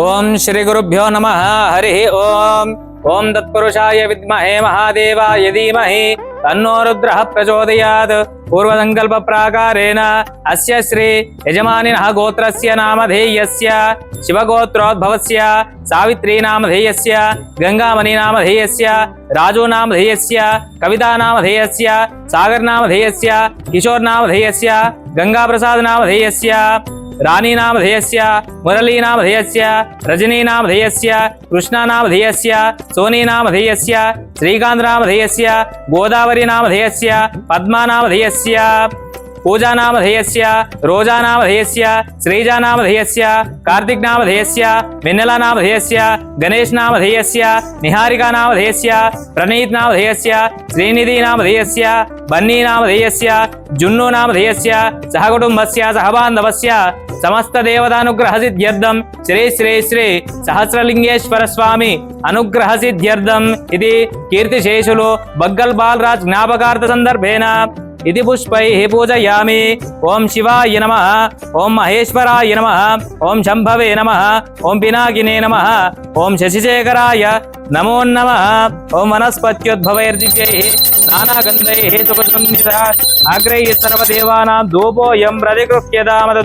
ఓం శ్రీ గురుభ్యో నమ హరి ఓం ఓం తత్పురుషాయ విద్మహే మహాదేవాయ ధీమహి తన్నో రుద్ర ప్రచోదయాత్ పూర్వసంకల్ప ప్రాకారేణ అస్య శ్రీ యజమానినః గోత్రస్య నామధేయస్య శివగోత్రోద్భవస్య సావిత్రీ నామధేయస్య గంగామణి నామధేయస్య రాజు నామధేయస్య కవితా నామధేయస్య సాగర్ నామధేయస్య కిషోర్ నామధేయస్య గంగాప్రసాద్ నామధేయస్య रानीनामधेयस्य, मुरलीनामधेयस्य, रजनीनामधेयस्य, कृष्णानामधेयस्य, सोनीनामधेयस्य, श्रीकान्तनामधेयस्य, गोदावरीनामधेयस्य, पद्मानामधेयस्य, पूजानामधेयस्य, रोजानामधेयस्य, श्रीजानामधेयस्य, कार्तिकनामधेयस्य, मिन्नलानामधेयस्य, गणेशनामधेयस्य, निहारिकानामधेयस्य, प्रणीतनामधेयस्य, श्रीनिधिनामधेयस्य, बन्नीनामधेयस्य, जुन्नोनामधेयस्य, सहकुटुम्बस्य, सहबान्धवस्य సమస్త దేవతానుగ్రహ సిద్ధ్యర్థం శ్రీ శ్రీ శ్రీ సహస్రలింగేశ్వర స్వామి అనుగ్రహ సిద్ధ్యర్థం ఇది కీర్తిశేషులు బగ్గల్ బాలరాజ్ జ్ఞాపకార్థ సందర్భేనా इति पुष्पै हे पूजयामि। ओम शिवाय नम ओं महेश्वराय नमः ओं शंभवे नम ओं पिनाकिने नम ओं शशिशेखराय नमो नम ओं वनस्पत्युद्भवैर्दिव्यैः, नानागन्धैः सुपसंहितः अग्रैः सर्वदेवानां धूपोऽयं प्रतिकृप्यतामद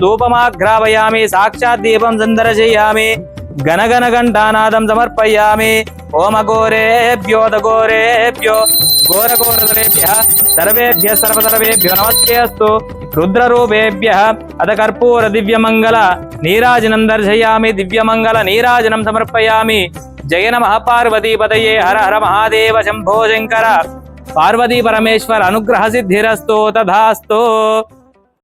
साक्षात् दीपं सन्दर्शयामि ఘంటానాదం సమర్పయామి. ఓం అఘోరేభ్యోదఘోరేభ్యో ఘోరఘోరతరేభ్య సర్వేభ్య సర్వసర్వేభ్యో నమస్తే అస్తు రుద్రరూపేభ్య. అద కర్పూర దివ్యమంగళ నీరాజనం దర్శయామి. దివ్యమంగళ నీరాజనం సమర్పయామి. జయ నమ పార్వతీపతయే హర హర మహాదేవ శంభో శంకర. పార్వతీ పరమేశ్వర అనుగ్రహ సిద్ధిరస్తో తథాస్తో.